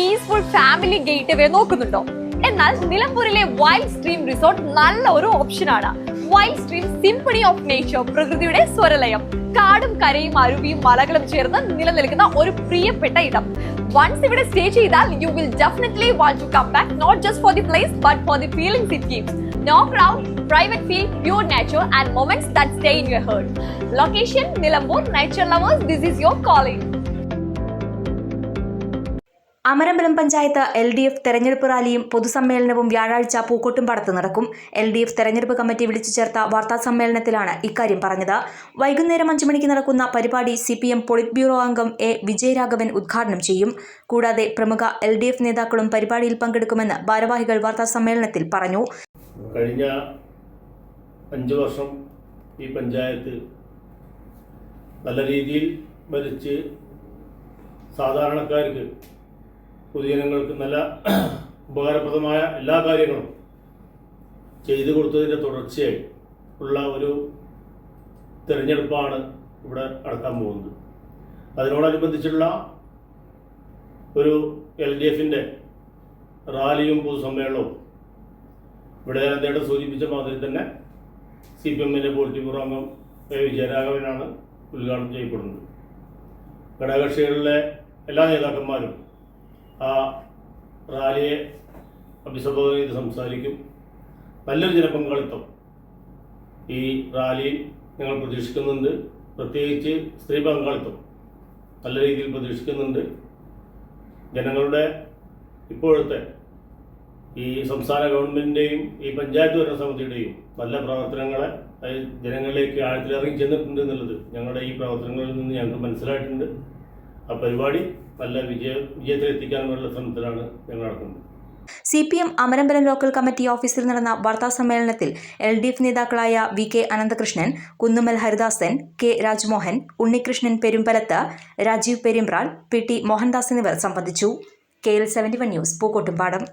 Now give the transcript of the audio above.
അല്ലെങ്കിൽ ഗേറ്റ് വേ നോക്കുന്നുണ്ടോ? എന്നാൽ നിലമ്പൂരിലെ വൈൽഡ് സ്ട്രീം റിസോർട്ട് നല്ല ഒരു ഓപ്ഷനാണ് wild stream symphony of nature പ്രകൃതിയുടെ സ്വരലയം. കാടും കരയും അരുവിയും മലകളും ചേർന്ന് നിലനിൽക്കുന്ന ഒരു പ്രിയപ്പെട്ട ഇടം. വൺസ് ഇവിടെ സ്റ്റേ ചെയ്താൽ you will definitely want to come back not just for the place but for the feelings it gives no crowd private feel pure nature and moments that stay in your heart location Nilambur nature lovers this is your calling Amarambalam panchayat L D F തെരഞ്ഞെടുപ്പ് റാലിയും പൊതുസമ്മേളനവും വ്യാഴാഴ്ച പൂക്കോട്ടുംപാടത്ത് നടക്കും. L D F തെരഞ്ഞെടുപ്പ് committee വിളിച്ചു ചേർത്ത വാർത്താ സമ്മേളനത്തിലാണ് ഇക്കാര്യം പറഞ്ഞത്. വൈകുന്നേരം അഞ്ചു മണിക്ക് നടക്കുന്ന പരിപാടി C P M politburo അംഗം എ വിജയരാഘവൻ ഉദ്ഘാടനം ചെയ്യും. കൂടാതെ പ്രമുഖ എൽ ഡി എഫ് നേതാക്കളും പരിപാടിയിൽ പങ്കെടുക്കുമെന്ന് ഭാരവാഹികൾ വാർത്താ സമ്മേളനത്തിൽ പറഞ്ഞു. കഴിഞ്ഞ അഞ്ച് വർഷം ഈ പഞ്ചായത്ത് നല്ല രീതിയിൽ ഭരിച്ച് സാധാരണക്കാർക്ക് പൊതുജനങ്ങൾക്ക് നല്ല ഉപകാരപ്രദമായ എല്ലാ കാര്യങ്ങളും ചെയ്തു കൊടുത്തതിന്റെ തുടർച്ചയായി ഉള്ള ഒരു തിരഞ്ഞെടുപ്പാണ് ഇവിടെ നടക്കാൻ പോകുന്നത്. അതിനോടനുബന്ധിച്ചുള്ള ഒരു എൽ ഡി എഫിന്റെ റാലിയും പൊതുസമ്മേളനവും ഇവിടെ നേരത്തെ സൂചിപ്പിച്ച മാതിരി തന്നെ സി പി എമ്മിന്റെ പോളിറ്റ് ബ്യൂറോ അംഗം എ വിജയരാഘവനാണ് ഉദ്ഘാടനം ചെയ്യപ്പെടുന്നത്. ഘടകകക്ഷികളിലെ എല്ലാ നേതാക്കന്മാരും ആ റാലിയെ അഭിസംബോധന ചെയ്ത് സംസാരിക്കും. നല്ലൊരു ജനപങ്കാളിത്തം ഈ റാലിയിൽ ഞങ്ങൾ പ്രതീക്ഷിക്കുന്നുണ്ട്. പ്രത്യേകിച്ച് സ്ത്രീ പങ്കാളിത്തം നല്ല രീതിയിൽ പ്രതീക്ഷിക്കുന്നുണ്ട്. ജനങ്ങളുടെ ഇപ്പോഴത്തെ ഈ സംസ്ഥാന ഗവൺമെന്റിന്റെയും ഈ പഞ്ചായത്ത് ഭരണസമിതിയുടെയും നല്ല പ്രവർത്തനങ്ങളെ ജനങ്ങളിലേക്ക് ആഴത്തിലിറങ്ങി ചെന്നിട്ടുണ്ട് എന്നുള്ളത് ഞങ്ങളുടെ ഈ പ്രവർത്തനങ്ങളിൽ നിന്ന് ഞങ്ങൾക്ക് മനസ്സിലായിട്ടുണ്ട്. ആ പരിപാടി നല്ല വിജയ വിജയത്തിലെത്തിക്കാനുള്ള ശ്രമത്തിലാണ് ഞങ്ങൾ നടക്കുന്നത് C P M Amarambalam local committee ഓഫീസിൽ നടന്ന വാർത്താ സമ്മേളനത്തിൽ എൽ ഡി എഫ് നേതാക്കളായ V K Ananthakrishnan Kunnumal Haridasan K Rajmohan Unnikrishnan Perumbalath Rajeev Perumpral P T Mohandas എന്നിവർ സംബന്ധിച്ചു. K L seventy one news Pookkottumpadam.